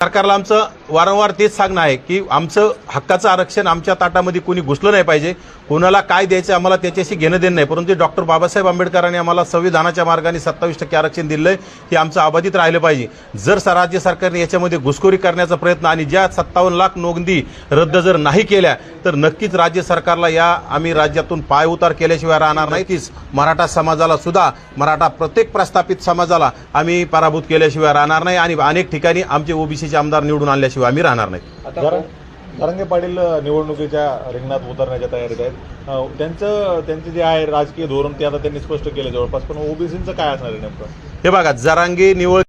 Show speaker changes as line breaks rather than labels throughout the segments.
सरकारला आमचं वारंवार तेच सांगणं आहे की आमचं हक्काचं आरक्षण आमच्या ताटामध्ये कोणी घुसलं नाही पाहिजे. कोणाला काय द्यायचं आम्हाला त्याच्याशी घेणं देणं नाही. परंतु डॉक्टर बाबासाहेब आंबेडकरांनी आम्हाला संविधानाच्या मार्गाने सत्तावीस टक्के आरक्षण दिलं आहे हे आमचं अबाधित राहिलं पाहिजे. जर स- राज्य सरकारने याच्यामध्ये घुसखोरी करण्याचा प्रयत्न आणि ज्या सत्तावन्न लाख नोंदी रद्द जर नाही केल्या तर नक्कीच राज्य सरकारला या आम्ही राज्यातून पाय उतार केल्याशिवाय राहणार नाही. तीच मराठा समाजाला सुद्धा मराठा प्रत्येक प्रस्थापित समाजाला आम्ही पराभूत केल्याशिवाय राहणार नाही. आणि अनेक ठिकाणी आमचे ओबीसीचे आमदार निवडून आणल्याशिवाय आम्ही राहणार नाही
आता
पाटील निवडणुकीच्या रिंगणात उतरण्याच्या तयारीत आहेत. त्यांचं त्यांचे जे आहे राजकीय धोरण ते आता त्यांनी स्पष्ट केलं जवळपास. पण ओबीसीचं काय असणार आहे नेमकं?
हे बघा जरांगे निवळ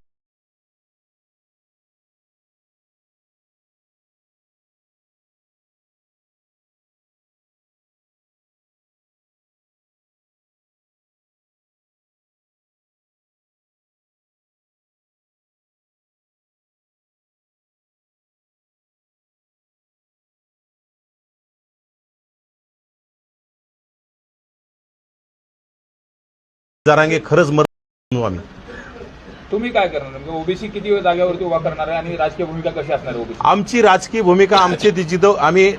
जरांगे खरंच म्हणू आम्ही
तुम्ही काय करणार? म्हणजे ओबीसी किती जागेवरती उभा करणार आहे आणि राजकीय भूमिका कशी असणार ओबीसी?
आमची राजकीय भूमिका आमची जिथं आम्ही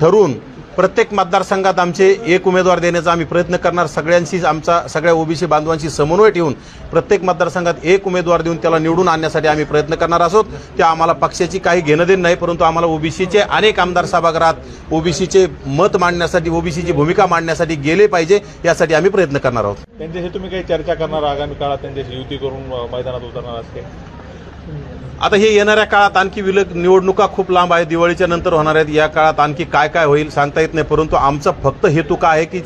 ठरवून प्रत्येक मतदारसंघात आमचे एक उमेदवार देण्याचा आम्ही प्रयत्न करणार. सगळ्यांशी आमचा सगळ्या ओबीसी बांधवांशी समन्वय ठेवून प्रत्येक मतदारसंघात एक उमेदवार देऊन त्याला निवडून आणण्यासाठी आम्ही प्रयत्न करणार आहोत. त्या आम्हाला पक्षाची काही घेणं देणं नाही परंतु आम्हाला ओबीसीचे अनेक आमदार सभागृहात ओबीसीचे मत मांडण्यासाठी ओबीसीची भूमिका मांडण्यासाठी गेले पाहिजे यासाठी आम्ही प्रयत्न करणार आहोत.
त्यांच्याशी तुम्ही काही चर्चा करणार आगामी काळात? त्यांच्याशी युती करून मैदानात उतरणार असते.
आता हे येणाऱ्या काळात आणखी विलग निवडणुका खूप लांब आहेत. दिवाळीच्या नंतर होणार आहेत. या काळात आणखी काय काय होईल सांगता येत नाही. परंतु आमचा फक्त हेतू काय आहे की